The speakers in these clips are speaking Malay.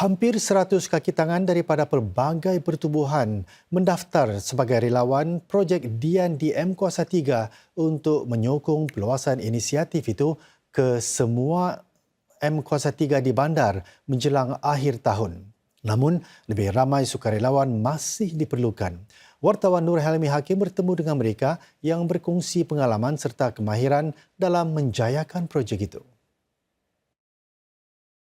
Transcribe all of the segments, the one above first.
Hampir 100 kaki tangan daripada pelbagai pertubuhan mendaftar sebagai relawan projek Dian di M Kuasa 3 untuk menyokong peluasan inisiatif itu ke semua M Kuasa 3 di bandar menjelang akhir tahun. Namun, lebih ramai sukarelawan masih diperlukan. Wartawan Nur Helmi Hakim bertemu dengan mereka yang berkongsi pengalaman serta kemahiran dalam menjayakan projek itu.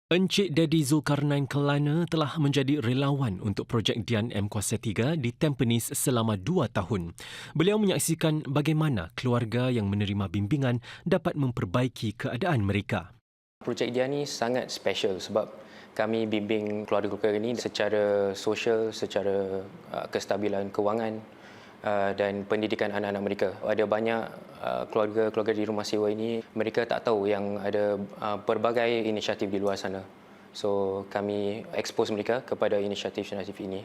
Encik Dedi Zulkarnain Kelana telah menjadi relawan untuk projek Dian M Kuasa 3 di Tampines selama dua tahun. Beliau menyaksikan bagaimana keluarga yang menerima bimbingan dapat memperbaiki keadaan mereka. Projek Dian ni sangat special sebab kami bimbing keluarga-keluarga ini secara sosial, secara uh, kestabilan kewangan uh, dan pendidikan anak-anak mereka. Ada banyak uh, keluarga-keluarga di rumah sewa ini, mereka tak tahu yang ada uh, pelbagai inisiatif di luar sana. So kami expose mereka kepada inisiatif-inisiatif ini.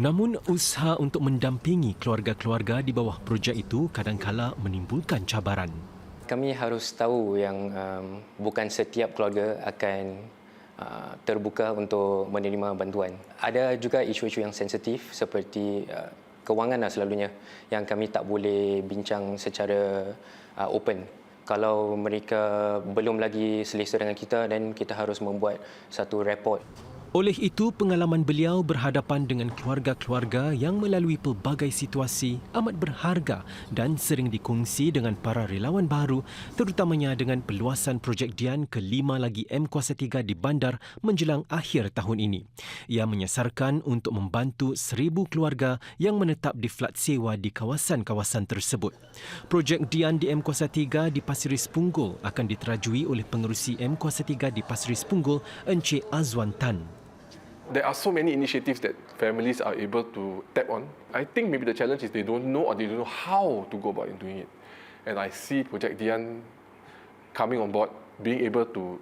Namun usaha untuk mendampingi keluarga-keluarga di bawah projek itu kadangkala menimbulkan cabaran. Kami harus tahu yang um, bukan setiap keluarga akan uh, terbuka untuk menerima bantuan. Ada juga isu-isu yang sensitif seperti uh, kewangan lah selalunya yang kami tak boleh bincang secara uh, open. Kalau mereka belum lagi selesa dengan kita dan kita harus membuat satu report Oleh itu, pengalaman beliau berhadapan dengan keluarga-keluarga yang melalui pelbagai situasi amat berharga dan sering dikongsi dengan para relawan baru terutamanya dengan peluasan projek Dian ke lima lagi M Kuasa 3 di bandar menjelang akhir tahun ini. Ia menyasarkan untuk membantu seribu keluarga yang menetap di flat sewa di kawasan-kawasan tersebut. Projek Dian di M Kuasa 3 di Pasir Ris Punggol akan diterajui oleh pengerusi M Kuasa 3 di Pasir Ris Punggol, Encik Azwan Tan there are so many initiatives that families are able to tap on. I think maybe the challenge is they don't know or they don't know how to go about doing it. And I see Project Dian coming on board, being able to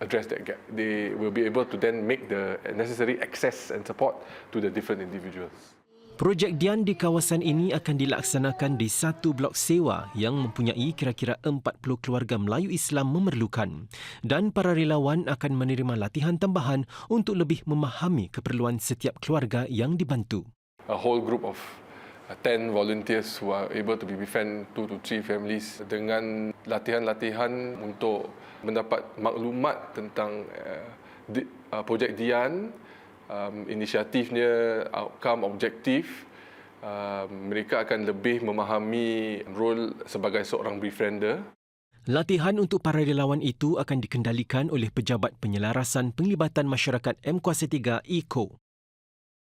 address that gap. They will be able to then make the necessary access and support to the different individuals. Projek Dian di kawasan ini akan dilaksanakan di satu blok sewa yang mempunyai kira-kira 40 keluarga Melayu Islam memerlukan dan para relawan akan menerima latihan tambahan untuk lebih memahami keperluan setiap keluarga yang dibantu. A whole group of uh, 10 volunteers who are able to be befriend 2 to 3 families dengan latihan-latihan untuk mendapat maklumat tentang uh, di, uh, projek Dian um, inisiatifnya, outcome, objektif, um, mereka akan lebih memahami role sebagai seorang befriender. Latihan untuk para relawan itu akan dikendalikan oleh Pejabat Penyelarasan Penglibatan Masyarakat M Kuasa 3 ECO.